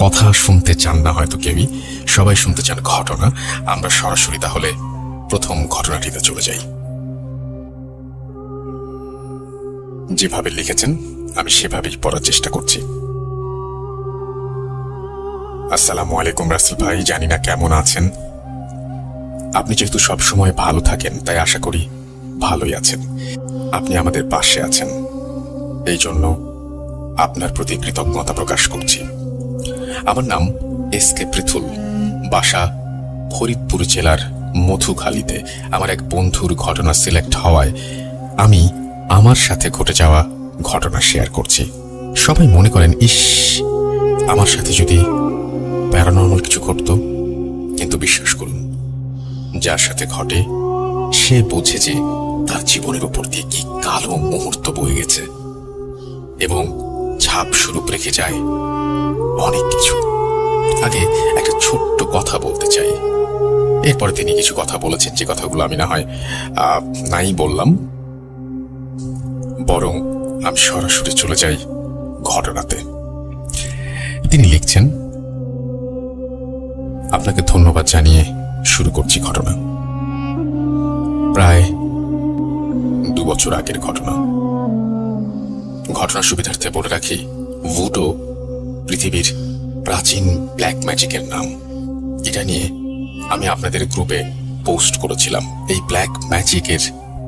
কথা শুনতে চান না হয়তো কেউই। সবাই শুনতে চান ঘটনা। আমরা সরাসরি তাহলে প্রথম ঘটনাটিতে চলে যাই। যেভাবে লিখেছেন, আমি সেভাবেই পড়ার চেষ্টা করছি। আসসালামু আলাইকুম রাসেল ভাই, জানি না কেমন আছেন। আপনি যেহেতু সব সময় ভালো থাকেন, তাই আশা করি ভালোই আছেন। আপনি আমাদের পাশে আছেন। এই জন্য আপনার প্রতি কৃতজ্ঞতা প্রকাশ করছি। আমার নাম এস কে পৃথুল, বাসা ফরিদপুর জেলার মধুখালীতে। আমার এক বন্ধুর ঘটনা সিলেক্ট হওয়ায় আমি আমার সাথে ঘটে যাওয়া ঘটনা শেয়ার করছি। সবাই মনে করেন, ইস, আমার সাথে যদি প্যারানর্মাল কিছু ঘটতো, কিন্তু বিশ্বাস করুন, যার সাথে ঘটে, সে বোঝে যে তার জীবনের উপর দিয়ে কি কালো মুহূর্ত বয়ে গেছে। এবং ছাপ স্বরূপ রেখে যায়। অনেক কিছু। আগে একটা ছোট্ট কথা বলতে চাই। এরপরে তিনি কিছু কথা বলেছেন, যে কথাগুলো আমি না হয় নাই বললাম। বরং আমি সরাসরি চলে যাই ঘটনাতে। তিনি লিখছেন, আপনাকে ধন্যবাদ জানিয়ে শুরু করছি ঘটনা। প্রায় দু বছর আগের ঘটনা। ঘটনার সুবিধার্থে বলে রাখি ভুডো পৃথিবীর প্রাচীন ব্ল্যাক ম্যাজিকের নাম। এটা নিয়ে আমি আপনাদের গ্রুপে পোস্ট করেছিলাম। এই ব্ল্যাক ম্যাজিকের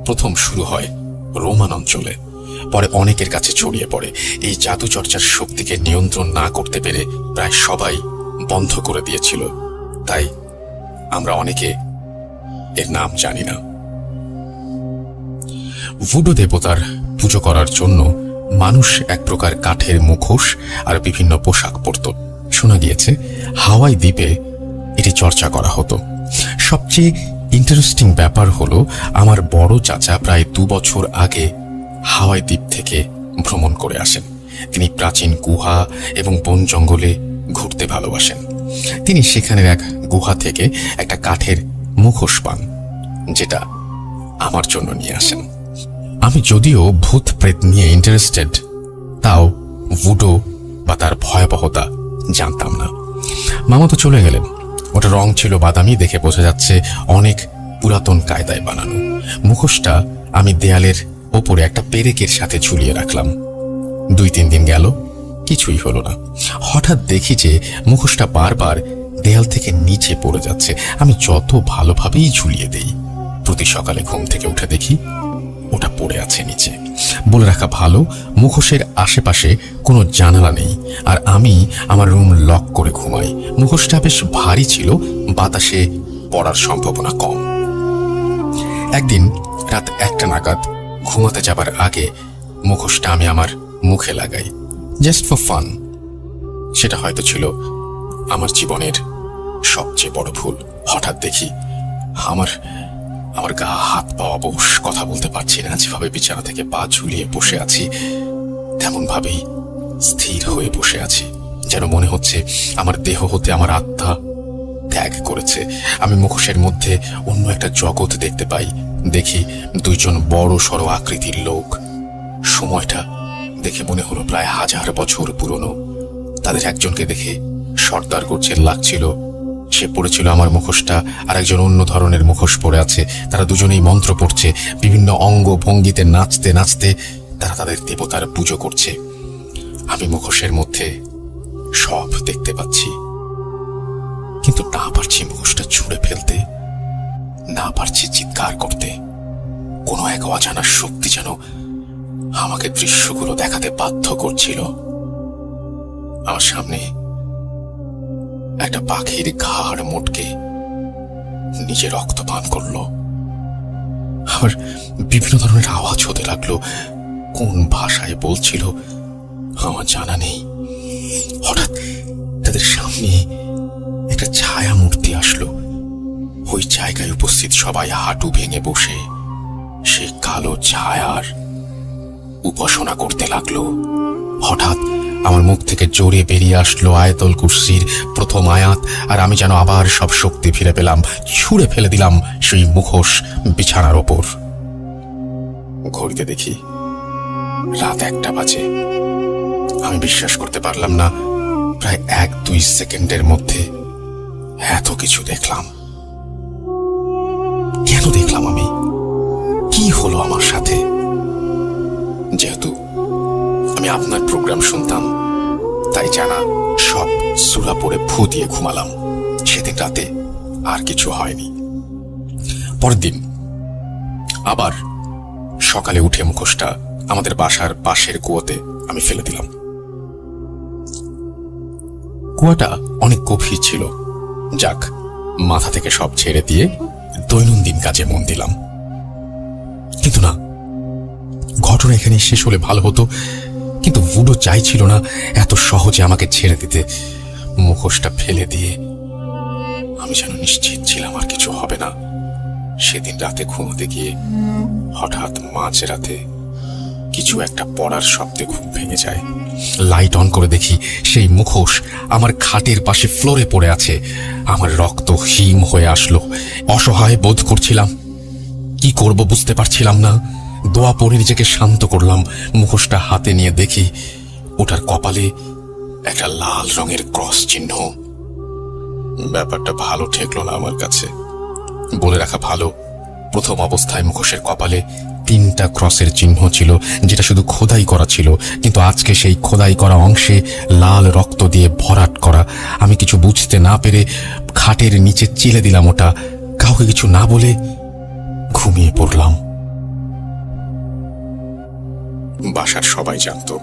প্রথম শুরু হয় রোমান অঞ্চলে। পরে অনেকের কাছে ছড়িয়ে পড়ে। এই জাদু চর্চার শক্তিকে নিয়ন্ত্রণ না করতে পেরে প্রায় সবাই বন্ধ করে দিয়েছিল। তাই আমরা অনেকে এর নাম জানি না। ভুডো দেবতার পুজো করার জন্য মানুষ এক প্রকার কাঠের মুখোশ আর বিভিন্ন পোশাক পরত। শোনা গিয়েছে, হাওয়াই দ্বীপে এটি চর্চা করা হতো। সবচেয়ে ইন্টারেস্টিং ব্যাপার হলো, আমার বড় চাচা প্রায় দু বছর আগে হাওয়াই দ্বীপ থেকে ভ্রমণ করে আসেন। তিনি প্রাচীন গুহা এবং বন জঙ্গলে ঘুরতে ভালোবাসেন। তিনি সেখানের এক গুহা থেকে একটা কাঠের মুখোশ পান, যেটা আমার জন্য নিয়ে আসেন। আমি যদিও ভূত প্রেত নিয়ে ইন্টারেস্টেড তাও ভুডো বা তার ভয়াবহতা জানতাম না। মামা তো চলে গেলেন। ওটা রং ছিল বাদামি দেখে বোঝা যাচ্ছে অনেক পুরাতন কায়দায় বানানো। মুখোশটা আমি দেয়ালের ওপরে একটা পেরেকের সাথে ঝুলিয়ে রাখলাম। দুই তিন দিন গেল, কিছুই হলো না। হঠাৎ দেখি যে মুখোশটা বারবার দেয়াল থেকে নিচে পড়ে যাচ্ছে। আমি যত ভালোভাবেই ঝুলিয়ে দেই, প্রতি সকালে ঘুম থেকে উঠে দেখি ওটা পড়ে আছে নিচে। বলে রাখা ভালো, মুখোশের আশেপাশে কোনো জানালা নেই। আর আমি আমার রুম লক করে ঘুমাই। মুখোশটা বেশ ভারী ছিল, বাতাসে পড়ার সম্ভাবনা কম। একদিন রাত একটা নাগাদ ঘুমাতে যাবার আগে মুখোশটা আমি আমার মুখে লাগাই। জাস্ট ফর ফান সেটা হয়তো ছিল আমার জীবনের সবচেয়ে বড় ভুল। হঠাৎ দেখি আমার আমার গা হাত পা অবশ, কথা বলতে পারছি না, যেভাবে বিছানা থেকে পা ঝুলিয়ে বসে আছি তেমন ভাবেই স্থির হয়ে বসে আছি। যেন মনে হচ্ছে আমার দেহ হতে আমার আত্মা ত্যাগ করেছে। আমি মুখোশের মধ্যে অন্য একটা জগৎ দেখতে পাই। দেখি দুইজন বড় সড় আকৃতির লোক। সময়টা দেখে মনে হলো প্রায় হাজার বছর পুরনো। তাদের একজনকে দেখে সর্দার করছে, লাগছিল সে পড়েছিল আমার মুখোশটা, আর একজন অন্য ধরনের মুখোশ পরে আছে। তারা দুজনেই মন্ত্র পড়ছে, বিভিন্ন অঙ্গ ভঙ্গিতে নাচতে নাচতে তারা তাদের দেবতার পুজো করছে। আমি মুখোশের মধ্যে সব দেখতে পাচ্ছি। কিন্তু না পারছি মুখোশটা ছুঁড়ে ফেলতে, না পারছি চিৎকার করতে। কোনো এক অজানা শক্তি যেন আমাকে দৃশ্যগুলো দেখাতে বাধ্য করছিল। আমার সামনে একটা পাখির ঘাড় মোটকে নিজে রক্ত পান করল। আবার বিভিন্ন ধরনের আওয়াজ হতে লাগল। কোন ভাষায় বলছিল আমার জানা নেই। হঠাৎ তাদের সামনে একটা ছায়া মূর্তি আসলো। ওই জায়গায় উপস্থিত সবাই হাঁটু ভেঙে বসে সে কালো ছায়ার উপাসনা করতে লাগল। হঠাৎ আমার মুখ থেকে জোরে বেরিয়ে আসলো আয়তল কুর্সির প্রথম আয়াত, আর আমি যেন আবার সব শক্তি ফিরে পেলাম, ছুঁড়ে ফেলে দিলাম সেই মুখোশ বিছানার ওপর। ঘড়িতে দেখি রাত একটা বাজে। আমি বিশ্বাস করতে পারলাম না, প্রায় এক দুই সেকেন্ডের মধ্যে এত কিছু দেখলাম। কেন দেখলাম আমি? কি হলো আমার সাথে? যেহেতু আমি আপনার প্রোগ্রাম শুনতাম। তাই জানা, সব সুরা পরে ফু দিয়ে ঘুমালাম। সেদিন রাতে আর কিছু হয়নি। পরের দিন আবার সকালে উঠে মুখোশটা আমাদের বাসার পাশের কুয়োতে আমি ফেলে দিলাম। কুয়াটা অনেক গভীর ছিল। যাক, মাথা থেকে সব ছেড়ে দিয়ে দৈনন্দিন কাজে মন দিলাম। কিন্তু না, ঘটনা এখানে শেষ হলে ভালো হতো। কিন্তু ভুডো চাইছিল না এত সহজে আমাকে ছেড়ে দিতে। মুখোশটা ফেলে দিয়ে আমি যেন নিশ্চিত ছিলাম আর কিছু হবে না। সেদিন রাতে ঘুমোতে গিয়ে হঠাৎ মাঝ রাতে কিছু একটা পড়ার শব্দে ঘুম ভেঙে যায়। লাইট অন করে দেখি সেই মুখোশ আমার খাটের পাশে ফ্লোরে পড়ে আছে। আমার রক্ত হিম হয়ে আসলো। অসহায় বোধ করছিলাম। কি করব বুঝতে পারছিলাম না। দোয়া পড়ে নিজেকে শান্ত করলাম। মুখোশটা হাতে নিয়ে দেখি ওটার কপালে একটা লাল রঙের ক্রস চিহ্ন। ব্যাপারটা ভালো ঠেকলো না আমার কাছে। বলে রাখা ভালো, প্রথম অবস্থায় মুখোশের কপালে তিনটা ক্রসের চিহ্ন ছিল, যেটা শুধু খোদাই করা ছিল, কিন্তু আজকে সেই খোদাই করা অংশে লাল রক্ত দিয়ে ভরাট করা। আমি কিছু বুঝতে না পেরে খাটের নিচে চেলে দিলাম ওটা। কাউকে কিছু না বলে ঘুমিয়ে পড়লাম। বাসার সবাই জানতো।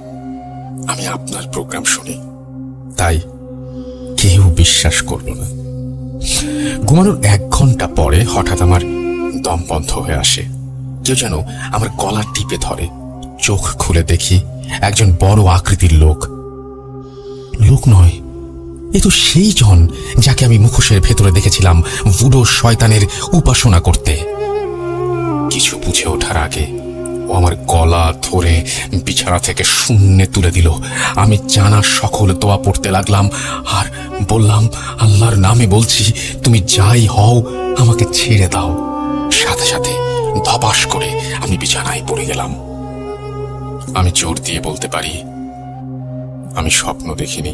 আমি আপনার প্রোগ্রাম শুনি। তাই কেউ বিশ্বাস করল না। ঘুমানোর এক ঘণ্টা পরে হঠাৎ আমার দম বন্ধ হয়ে আসে। কেউ যেন আমার গলা টিপে ধরে। চোখ খুলে দেখি একজন বড় আকৃতির লোক। লোক নয়, এ তো সেই জন যাকে আমি মুখোশের ভেতরে দেখেছিলাম বুড়ো শয়তানের উপাসনা করতে। কিছু বুঝে ওঠার আগে ও আমার গলা ধরে বিছানা থেকে শূন্যে তুলে দিল। আমি জানা সকল দোয়া পড়তে লাগলাম আর বললাম, আল্লাহর নামে বলছি, তুমি যাই হও, আমাকে ছেড়ে দাও। সাথে সাথে ধপাস করে আমি বিছানায় পড়ে গেলাম। আমি জোর দিয়ে বলতে পারি, আমি স্বপ্ন দেখিনি।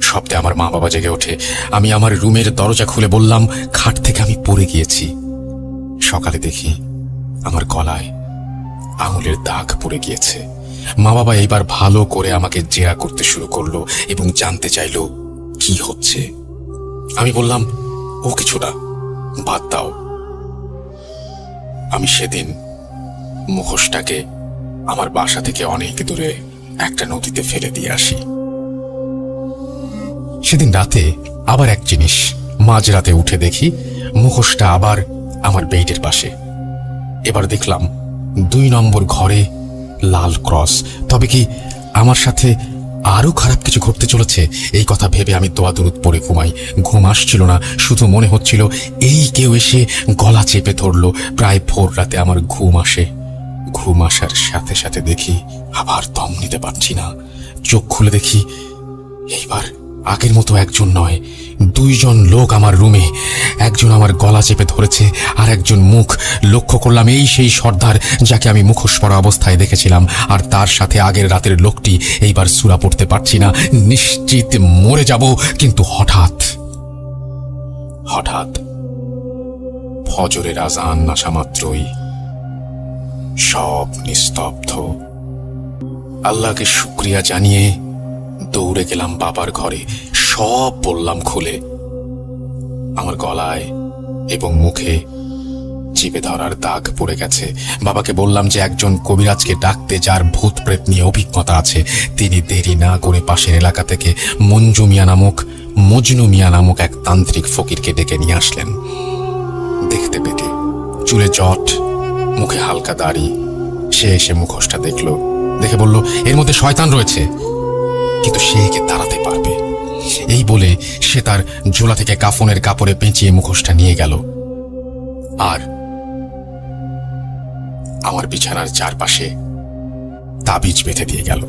শব্দে আমার মা বাবা জেগে ওঠে। আমি আমার রুমের দরজা খুলে বললাম, খাট থেকে আমি পড়ে গিয়েছি। সকালে দেখি আমার গলায় আঙুলের দাগ পড়ে গিয়েছে। মা বাবা এইবার ভালো করে আমাকে জেরা করতে শুরু করল এবং জানতে চাইলো, কি হচ্ছে? আমি বললাম, ও কিছু না, বাদ দাও। আমি সেদিন মুখোশটাকে আমার বাসা থেকে অনেক দূরে একটা নদীতে ফেলে দিয়ে আসি। সেদিন রাতে আবার এক জিনিস মাঝরাতে উঠে দেখি মুখোশটা আবার আমার বেডের পাশে। এবার দেখলাম দুই নম্বর ঘরে লাল ক্রস। তবে কি আমার সাথে আরও খারাপ কিছু ঘটতে চলেছে? এই কথা ভেবে আমি দোয়া দূরত পড়ে ঘুমাই। ঘুম আসছিল না, শুধু মনে হচ্ছিল এই কেউ এসে গলা চেপে ধরলো। প্রায় ভোর রাতে আমার ঘুম আসে। ঘুম আসার সাথে সাথে দেখি আবার দম নিতে পারছি না। চোখ খুলে দেখি এইবার আগের মতো একজন নয়, দুইজন লোক আমার রুমে। একজন আমার গলা চেপে ধরেছে, আর একজন মুখ। লক্ষ্য করলাম এই সেই সর্দার যাকে আমি মুখোশ পরা অবস্থায় দেখেছিলাম, আর তার সাথে আগের রাতের লোকটি। এইবার সুরা পড়তে পারছি না, নিশ্চিত মরে যাব, কিন্তু হঠাৎ হঠাৎ ফজরের আজান আসা মাত্রই সব নিস্তব্ধ। আল্লাহকে শুক্রিয়া জানিয়ে দৌড়ে গেলাম বাবার ঘরে। সব বললাম খুলে। আমার গলায় এবং মুখে চিপে ধরার দাগ পড়ে গেছে। বাবাকে বললাম যে একজন কবিরাজকে ডাকতে যার ভূত প্রেত নিয়ে অভিজ্ঞতা আছে, তিনি দেরি না করে পাশের এলাকা থেকে মঞ্জু মিয়া নামক, মজনু মিয়া নামক এক তান্ত্রিক ফকিরকে ডেকে নিয়ে আসলেন। দেখতে পেতে চুলে জট, মুখে হালকা দাড়ি। সে এসে মুখোশটা দেখল। দেখে বলল, এর মধ্যে শয়তান রয়েছে। কিন্তু সে একে তাড়াতে পারবে। এই বলে সে তার ঝোলা থেকে কাফনের কাপড়ে পেঁচিয়ে মুখোশটা নিয়ে গেল। আর আমার বিছানার চারপাশে তাবিজ বেঁধে দিয়ে গেল।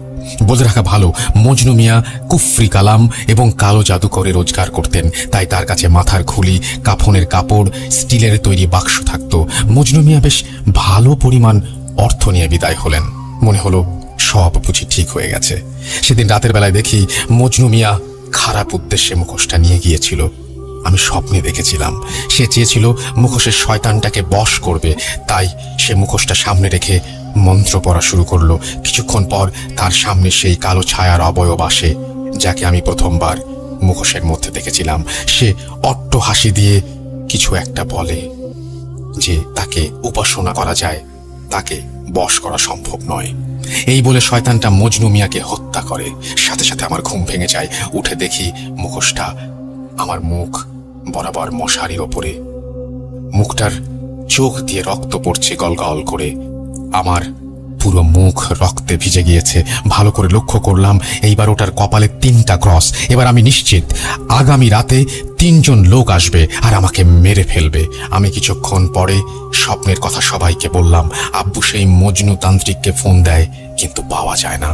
বলে রাখা ভালো, মজনু মিয়া কুফরি কালাম এবং কালো জাদু করে রোজগার করতেন। তাই তার কাছে মাথার খুলি, কাফনের কাপড়, স্টিলের তৈরি বাক্স থাকত। মজনু মিয়া বেশ ভালো পরিমাণ অর্থ নিয়ে বিদায় হলেন। মনে হলো সব বুঝি ঠিক হয়ে গেছে। সেদিন রাতের বেলায় দেখি মজনু মিয়া খারাপ উদ্দেশ্যে মুখোশটা নিয়ে গিয়েছিল। আমি স্বপ্নে দেখেছিলাম। সে চেয়েছিল মুখোশের শয়তানটাকে বশ করবে। তাই সে মুখোশটা সামনে রেখে মন্ত্র পড়া শুরু করল। কিছুক্ষণ পর তার সামনে সেই কালো ছায়ার অবয়ব আসে, যাকে আমি প্রথমবার মুখোশের মধ্যে দেখেছিলাম। সে অট্ট হাসি দিয়ে কিছু একটা বলে যে তাকে উপাসনা করা যায়, তাকে বশ করা সম্ভব নয়। এই বলে শয়তানটা মজনু মিয়াকে হত্যা করে। সাথে সাথে আমার ঘুম ভেঙে যায়। উঠে দেখি মুখোশটা আমার মুখ বরাবর মশারির ওপরে। মুখটার চোখ দিয়ে রক্ত পড়ছে গলগল করে। আমার পুরো মুখ রক্তে ভিজে গিয়েছে। ভালো করে লক্ষ্য করলাম, এইবার ওটার কপালে তিনটা ক্রস। এবার আমি নিশ্চিত, আগামী রাতে তিনজন লোক আসবে আর আমাকে মেরে ফেলবে। আমি কিছুক্ষণ পরে স্বপ্নের কথা সবাইকে বললাম, আব্বু সেই মজনু তান্ত্রিককে ফোন দেয়, কিন্তু পাওয়া যায় না।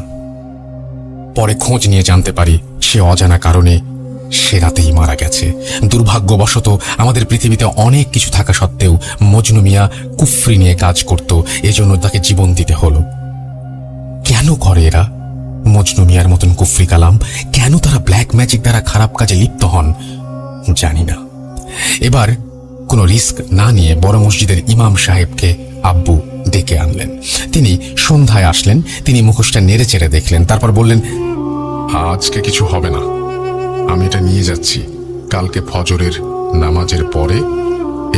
পরে খোঁজ নিয়ে জানতে পারি, সে অজানা কারণে সে রাতেই মারা গেছে। দুর্ভাগ্যবশত আমাদের পৃথিবীতে অনেক কিছু থাকা সত্ত্বেও মজনু মিয়া কুফরি নিয়ে কাজ করত, এজন্য তাকে জীবন দিতে হলো। কেন করে এরা? মজনু মিয়ার মতন কুফরি কালাম কেন তারা ব্ল্যাক ম্যাজিক দ্বারা খারাপ কাজে লিপ্ত হন? জানি না। এবার কোনো রিস্ক না নিয়ে বড় মসজিদের ইমাম সাহেবকে আব্বু ডেকে আনলেন। তিনি সন্ধ্যায় আসলেন, তিনি মুখোশটা নেড়ে চেড়ে দেখলেন, তারপর বললেন, আজকে কিছু হবে না। আমি এটা নিয়ে যাচ্ছি। কালকে ফজরের নামাজের পরে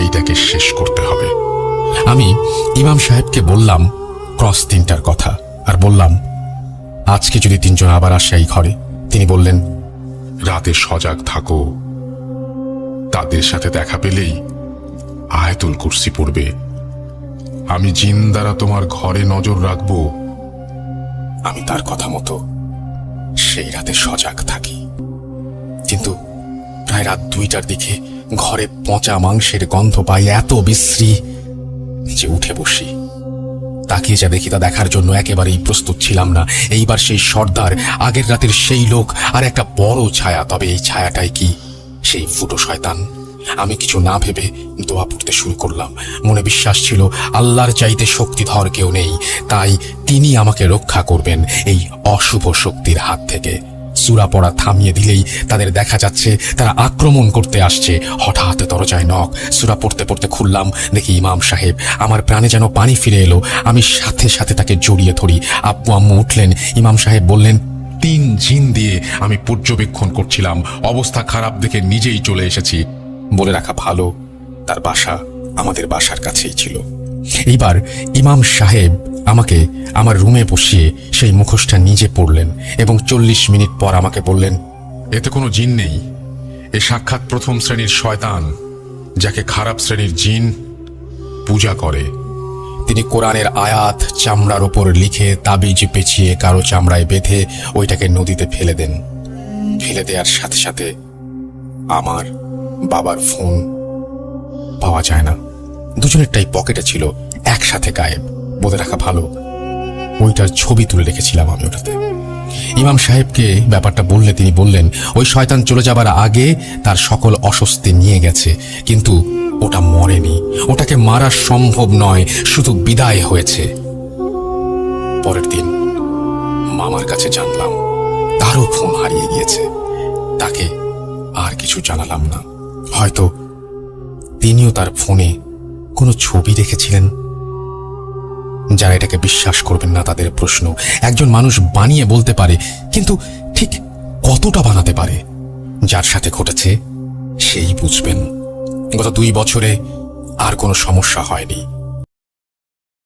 এইটাকে শেষ করতে হবে। আমি ইমাম সাহেবকে বললাম, ক্রস তিনটার কথা। আর বললাম, আজকে যদি তিনজন আবার আসে এই ঘরে? তিনি বললেন, রাতে সজাগ থাকো। তাদের সাথে দেখা পেলেই আয়তুল কুর্সি পড়বে। আমি জিন দ্বারা তোমার ঘরে নজর রাখব। আমি তার কথা মতো সেই রাতে সজাগ থাকি। কিন্তু প্রায় রাত দুইটার দিকে ঘরে পচা মাংসের গন্ধ পাই, এত বিশ্রী যে উঠে বসি। তাকিয়ে যা দেখি তা দেখার জন্য একেবারেই প্রস্তুত ছিলাম না। এইবার সেই সর্দার, আগের রাতের সেই লোক আর একটা বড় ছায়া। তবে এই ছায়াটাই কি? সেই ফুটো শয়তান। আমি কিছু না ভেবে দোয়া পড়তে শুরু করলাম। মনে বিশ্বাস ছিল, আল্লাহর চাইতে শক্তিধর কেউ নেই। তাই তিনি আমাকে রক্ষা করবেন এই অশুভ শক্তির হাত থেকে। সুরা পড়া থামিয়ে দিলেই তাদের দেখা যাচ্ছে, তারা আক্রমণ করতে আসছে। হঠাৎ দরজায় নখ। সুরা পড়তে পড়তে খুললাম। দেখি ইমাম সাহেব, আমার প্রাণে যেন পানি ফিরে এলো। আমি সাথে সাথে তাকে জড়িয়ে ধরি। আব্বু আম্মু উঠলেন। ইমাম সাহেব বললেন, তিন জিন দিয়ে আমি পর্যবেক্ষণ করছিলাম। অবস্থা খারাপ দেখে নিজেই চলে এসেছি। বলে রাখা ভালো। তার বাসা আমাদের বাসার কাছেই ছিল। এইবার ইমাম সাহেব আমাকে আমার রুমে বসিয়ে সেই মুখোশটা নিজে পড়লেন এবং চল্লিশ মিনিট পর আমাকে বললেন এতে কোনো জিন নেই। এ সাক্ষাৎ প্রথম শ্রেণির শয়তান যাকে খারাপ শ্রেণির জিন পূজা করে। তিনি কোরআনের আয়াত চামড়ার ওপর লিখে তাবিজ পেঁচিয়ে কারও চামড়ায় বেঁধে ওইটাকে নদীতে ফেলে দেন। ফেলে দেওয়ার সাথে সাথে আমার বাবার ফোন পাওয়া যায় না। দুজনেরটাই পকেটে ছিল একসাথে গায়েব। বলে রাখা ভালো। ওইটার ছবি তুলে রেখেছিলাম আমি ওটাতে। ইমাম সাহেবকে ব্যাপারটা বললে, তিনি বললেন, ওই শয়তান চলে যাবার আগে তার সকল অস্বস্তি নিয়ে গেছে, কিন্তু ওটা মরেনি। ওটাকে মারা সম্ভব নয়, শুধু বিদায় হয়েছে। পরের দিন মামার কাছে জানলাম, তারও ফোন হারিয়ে গিয়েছে। তাকে আর কিছু জানালাম না। হয়তো তিনিও তার ফোনে কোনো ছবি রেখেছিলেন যারা এটাকে বিশ্বাস করবেন না তাদের প্রশ্ন। একজন মানুষ বানিয়ে বলতে পারে, কিন্তু ঠিক কতটা বানাতে পারে? যার সাথে ঘটেছে, সেই বুঝবেন। গত দুই বছরে আর কোনো সমস্যা হয়নি।